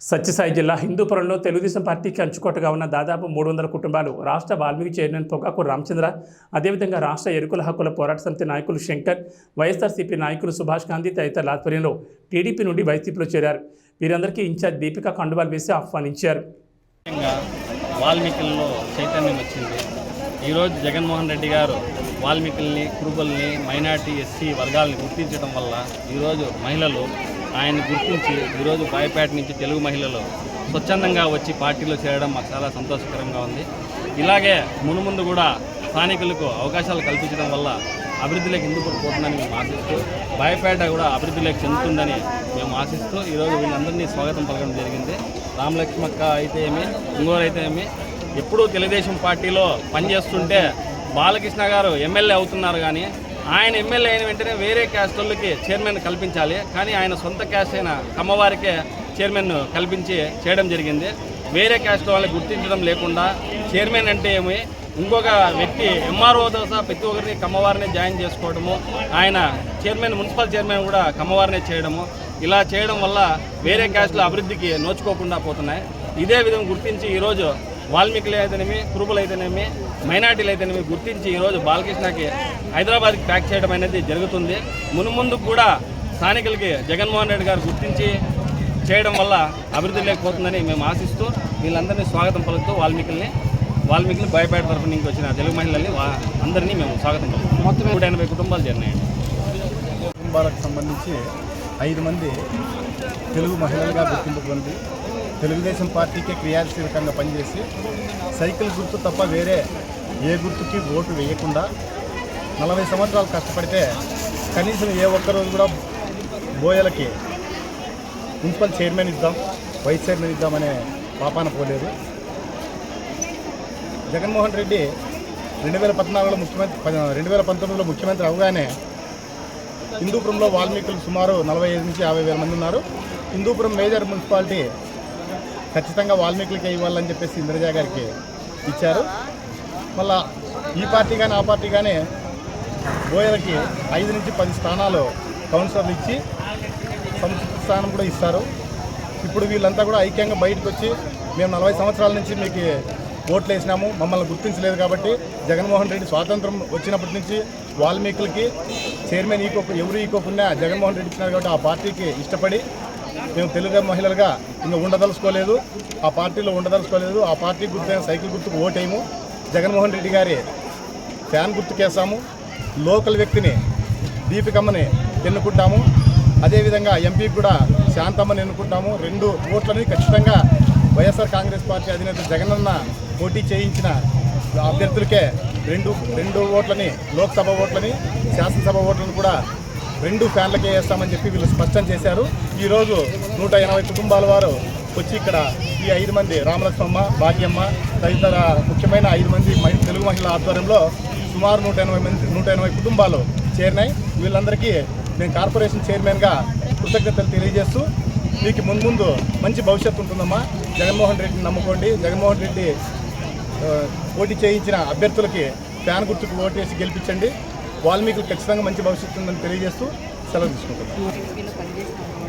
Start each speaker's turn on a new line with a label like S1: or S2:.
S1: సత్యసాయి జిల్లా హిందూపురంలో తెలుగుదేశం పార్టీకి అంచుకోటగా ఉన్న దాదాపు మూడు వందల కుటుంబాలు రాష్ట్ర వాల్మీకి చైర్మన్ పొగాకు రామచంద్ర అదేవిధంగా రాష్ట్ర ఎరుకుల హక్కుల పోరాట సమితి నాయకులు శంకర్ వైఎస్ఆర్సీపీ నాయకులు సుభాష్ గాంధీ తదితరుల ఆధ్వర్యంలో టీడీపీ నుండి వైసీపీలో చేరారు. వీరందరికీ ఇన్ఛార్జ్ దీపిక కండువాలు వేసి ఆహ్వానించారు.
S2: ముఖ్యంగా వాల్మీకుల్లో చైతన్యం వచ్చింది. ఈరోజు జగన్మోహన్ రెడ్డి గారు వాల్మీకుల్ని కురుబల్ని మైనార్టీ ఎస్సీ వర్గాలని గుర్తించడం వల్ల ఈరోజు మహిళలు ఆయన్ని గుర్తించి ఈరోజు బాయపేట నుంచి తెలుగు మహిళలు స్వచ్ఛందంగా వచ్చి పార్టీలో చేరడం మాకు చాలా సంతోషకరంగా ఉంది. ఇలాగే మునుముందు కూడా స్థానికులకు అవకాశాలు కల్పించడం వల్ల అభివృద్ధిలోకి ఎందుకు పోతుందని మేము ఆశిస్తూ బాయపేట కూడా అభివృద్ధిలోకి చెందుతుందని మేము ఆశిస్తూ ఈరోజు వీళ్ళందరినీ స్వాగతం పలకడం జరిగింది. రామలక్ష్మక్క అయితే ఏమి ఇంగోరు అయితే ఏమి ఎప్పుడూ తెలుగుదేశం పార్టీలో పనిచేస్తుంటే బాలకృష్ణ గారు ఎమ్మెల్యే అవుతున్నారు కానీ ఆయన ఎమ్మెల్యే అయిన వెంటనే వేరే క్యాస్ట్ వాళ్ళకి చైర్మన్ కల్పించాలి. కానీ ఆయన సొంత క్యాస్ట్ అయిన కమ్మవారికే చైర్మన్ కల్పించి చేయడం జరిగింది. వేరే క్యాస్ట్ వాళ్ళని గుర్తించడం లేకుండా చైర్మన్ అంటే ఏమి? ఇంకొక వ్యక్తి ఎంఆర్ఓతో సహా ప్రతి ఒక్కరిని కమ్మవారిని జాయిన్ చేసుకోవడము ఆయన చైర్మన్ మున్సిపల్ చైర్మన్ కూడా కమ్మవారినే చేయడము ఇలా చేయడం వల్ల వేరే క్యాస్ట్ల అభివృద్ధికి నోచుకోకుండా పోతున్నాయి. ఇదే విధంగా గుర్తించి ఈరోజు వాల్మీకులు అయితేనేమి కురుబులు అయితేనేమి మైనార్టీలు అయితేనేమి గుర్తించి ఈరోజు బాలకృష్ణకి హైదరాబాద్కి ప్యాక్ చేయడం అనేది జరుగుతుంది. మునుముందు కూడా స్థానికులకి జగన్మోహన్ రెడ్డి గారు గుర్తించి చేయడం వల్ల అభివృద్ధి లేకపోతుందని మేము ఆశిస్తూ వీళ్ళందరినీ స్వాగతం పలుకుతూ వాల్మీకుల్ని వాల్మీకులు భయపేట తరఫు నుంచి వచ్చిన తెలుగు మహిళల్ని వా- అందరినీ మేము స్వాగతం పలుకుతాం మొత్తం నూట ఎనభై కుటుంబాలు చేరినాయండి
S3: కుటుంబాలకు సంబంధించి ఐదు మంది తెలుగు మహిళలుగా గుర్తింపు పొంది తెలుగుదేశం పార్టీకి క్రియాశీలకంగా పనిచేసి సైకిల్ గుర్తు తప్ప వేరే ఏ గుర్తుకి ఓటు వేయకుండా నలభై సంవత్సరాలు కష్టపడితే కనీసం ఏ ఒక్కరోజు కూడా బోయలకి మున్సిపల్ చైర్మన్ ఇద్దాం వైస్ చైర్మన్ ఇద్దామనే పాపాన పోలేదు. జగన్మోహన్ రెడ్డి రెండు వేల పద్నాలుగులో ముఖ్యమంత్రి రెండు వేల పంతొమ్మిదిలో ముఖ్యమంత్రి అవగానే హిందూపురంలో వాల్మీకులు సుమారు నలభై ఐదు నుంచి యాభై వేల మంది ఉన్నారు. హిందూపురం మేజర్ మున్సిపాలిటీ ఖచ్చితంగా వాల్మీకులకే ఇవ్వాలని చెప్పేసి ఇంద్రజా గారికి ఇచ్చారు. మళ్ళా ఈ పార్టీ కానీ ఆ పార్టీ కానీ బోయలకి ఐదు నుంచి పది స్థానాలు కౌన్సిలర్లు ఇచ్చి సముచిత స్థానం కూడా ఇస్తారు. ఇప్పుడు వీళ్ళంతా కూడా ఐక్యంగా బయటకు వచ్చి మేము నలభై సంవత్సరాల నుంచి మీకు ఓట్లు వేసినాము మమ్మల్ని గుర్తించలేదు కాబట్టి జగన్మోహన్ రెడ్డి స్వాతంత్రం వచ్చినప్పటి నుంచి వాల్మీకులకి చైర్మన్ ఈకో ఎవరు ఈకోకుండా జగన్మోహన్ రెడ్డి ఇచ్చినారు కాబట్టి ఆ పార్టీకి ఇష్టపడి మేము తెలుగు మహిళలుగా ఇంకా ఉండదలుచుకోలేదు ఆ పార్టీలో ఉండదలుచుకోలేదు ఆ పార్టీ గుర్తైన సైకిల్ గుర్తుకు ఓటేయము. జగన్మోహన్ రెడ్డి గారి ఫ్యాన్ గుర్తుకేసాము లోకల్ వ్యక్తిని దీపికమ్మని ఎన్నుకుంటాము. అదేవిధంగా ఎంపీకి కూడా శాంతమ్మని ఎన్నుకుంటాము. రెండు ఓట్లని ఖచ్చితంగా వైఎస్ఆర్ కాంగ్రెస్ పార్టీ అధినేత జగనన్న పోటీ చేయించిన అభ్యర్థులకే రెండు రెండు ఓట్లని లోక్సభ ఓట్లని శాసనసభ ఓట్లను కూడా రెండు ఫ్యాన్లకే వేస్తామని చెప్పి వీళ్ళు స్పష్టం చేశారు. ఈరోజు నూట ఎనభై కుటుంబాల వారు వచ్చి ఇక్కడ ఈ ఐదు మంది రామలక్ష్మమ్మ భాగ్యమ్మ తదితర ముఖ్యమైన ఐదు మంది తెలుగు మహిళల ఆధ్వర్యంలో సుమారు నూట ఎనభై మంది నూట ఎనభై కుటుంబాలు చేరినాయి. వీళ్ళందరికీ నేను కార్పొరేషన్ చైర్మన్గా కృతజ్ఞతలు తెలియజేస్తూ మీకు మున్ముందు మంచి భవిష్యత్తు ఉంటుందమ్మా. జగన్మోహన్ రెడ్డిని నమ్ముకోండి. జగన్మోహన్ రెడ్డి పోటీ చేయించిన అభ్యర్థులకి ఫ్యాన్ గుర్తుకు ఓటేసి గెలిపించండి. వాల్మీకులు ఖచ్చితంగా మంచి భవిష్యత్తు ఉందని తెలియజేస్తూ సెలవు తీసుకుంటున్నాను